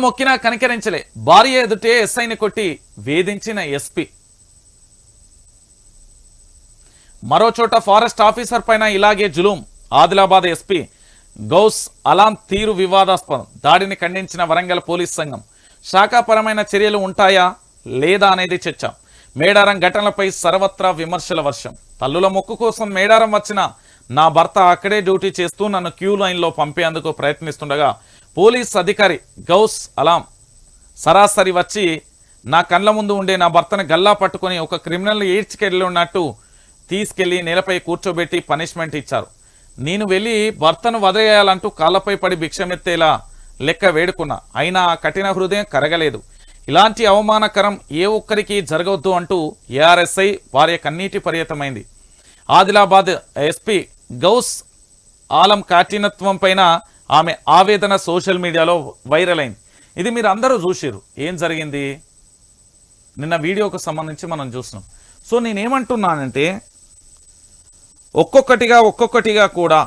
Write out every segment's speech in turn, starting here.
మొక్కినా కనికరించలే. భార్య ఎదుటే ఎస్ఐని కొట్టి వేధించిన ఎస్పీ. మరోచోట ఫారెస్ట్ ఆఫీసర్ పైన ఇలాగే జులూం. ఆదిలాబాద్ ఎస్పీ గౌస్ అలాం తీరు వివాదాస్పదం. దాడిని ఖండించిన వరంగల్ పోలీస్ సంఘం. శాఖాపరమైన చర్యలు ఉంటాయా? లేదా అనేది చర్చ. మేడారం ఘటనలపై సర్వత్రా విమర్శల వర్షం. తల్లుల మొక్కు కోసం మేడారం వచ్చిన నా భర్త అక్కడే డ్యూటీ చేస్తూ నన్ను క్యూ లైన్లో పంపేందుకు ప్రయత్నిస్తుండగా పోలీస్ అధికారి గౌస్ అలాం సరాసరి వచ్చి నా కళ్ళ ముందు ఉండే నా భర్తను గల్లా పట్టుకొని ఒక క్రిమినల్ ఏడ్చికెళ్ళి ఉన్నట్టు తీసుకెళ్ళి నేలపై కూర్చోబెట్టి పనిష్మెంట్ ఇచ్చారు. నేను వెళ్ళి భర్తను వదిలేయాలంటూ కాళ్ళపై పడి భిక్షమెత్తేలా లెక్క వేడుకున్నా. అయినా ఆ కఠిన హృదయం కరగలేదు. ఇలాంటి అవమానకరం ఏ ఒక్కరికి జరగవద్దు అంటూ ఏఆర్ఎస్ఐ వారి కన్నీటి పర్యతమైంది. ఆదిలాబాద్ ఎస్పీ గౌస్ ఆలం కాఠినత్వం పైన ఆమె ఆవేదన సోషల్ మీడియాలో వైరల్ అయింది. ఇది మీరు అందరూ చూసిరు ఏం జరిగింది? నిన్న వీడియోకు సంబంధించి మనం చూసినాం. సో నేనేమంటున్నానంటే ఒక్కొక్కటిగా ఒక్కొక్కటిగా కూడా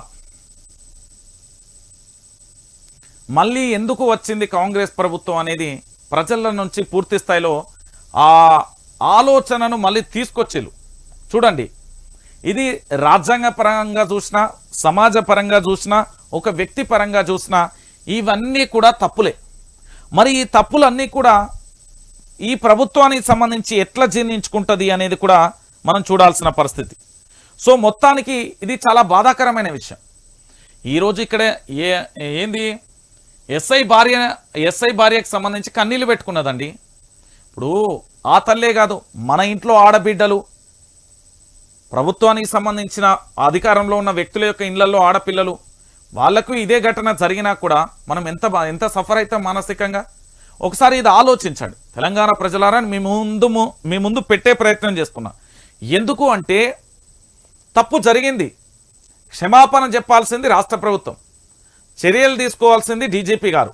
మళ్ళీ ఎందుకు వచ్చింది కాంగ్రెస్ ప్రభుత్వం అనేది ప్రజల నుంచి పూర్తి స్థాయిలో ఆ ఆలోచనను మళ్ళీ తీసుకొచ్చేలు చూడండి ఇది రాజ్యాంగ పరంగా చూసినా సమాజ పరంగా చూసినా ఒక వ్యక్తి పరంగా చూసినా ఇవన్నీ కూడా తప్పులే. మరి ఈ తప్పులన్నీ కూడా ఈ ప్రభుత్వానికి సంబంధించి ఎట్లా జీర్ణించుకుంటుంది అనేది కూడా మనం చూడాల్సిన పరిస్థితి. సో మొత్తానికి ఇది చాలా బాధాకరమైన విషయం. ఈరోజు ఇక్కడ ఏ ఏంది? ఎస్ఐ భార్య ఎస్ఐ భార్యకు సంబంధించి కన్నీళ్ళు పెట్టుకున్నదండి. ఇప్పుడు ఆ తల్లే కాదు మన ఇంట్లో ఆడబిడ్డలు ప్రభుత్వానికి సంబంధించిన అధికారంలో ఉన్న వ్యక్తుల యొక్క ఇళ్ళలో ఆడపిల్లలు వాళ్ళకు ఇదే ఘటన జరిగినా కూడా మనం ఎంత ఎంత సఫర్ అవుతాం మానసికంగా? ఒకసారి ఇది ఆలోచించండి. తెలంగాణ ప్రజలారా మీ ముందు మీ ముందు పెట్టే ప్రయత్నం చేస్తున్నా. ఎందుకు అంటే తప్పు జరిగింది. క్షమాపణ చెప్పాల్సింది రాష్ట్ర ప్రభుత్వం. చర్యలు తీసుకోవాల్సింది డీజీపీ గారు.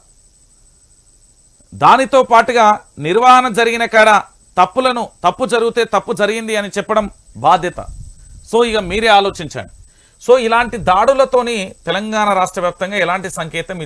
దానితో పాటుగా నిర్వహణ జరిగిన కాడ తప్పులను తప్పు జరిగితే తప్పు జరిగింది అని చెప్పడం బాధ్యత. సో ఇక మీరే ఆలోచించండి. సో ఇలాంటి దాడులతోని తెలంగాణ రాష్ట్ర వ్యాప్తంగా ఎలాంటి సంకేతం ఇద్దాం